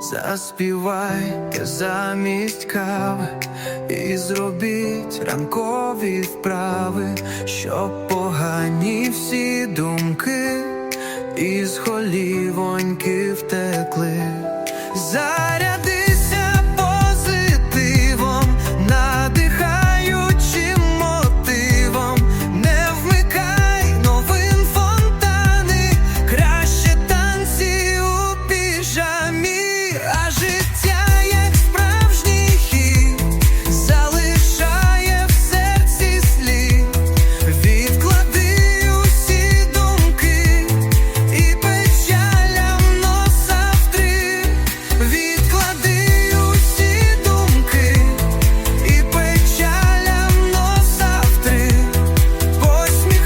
заспівайте замість кави і зробіть ранкові вправи, щоб погані всі думки із голівоньки втекли.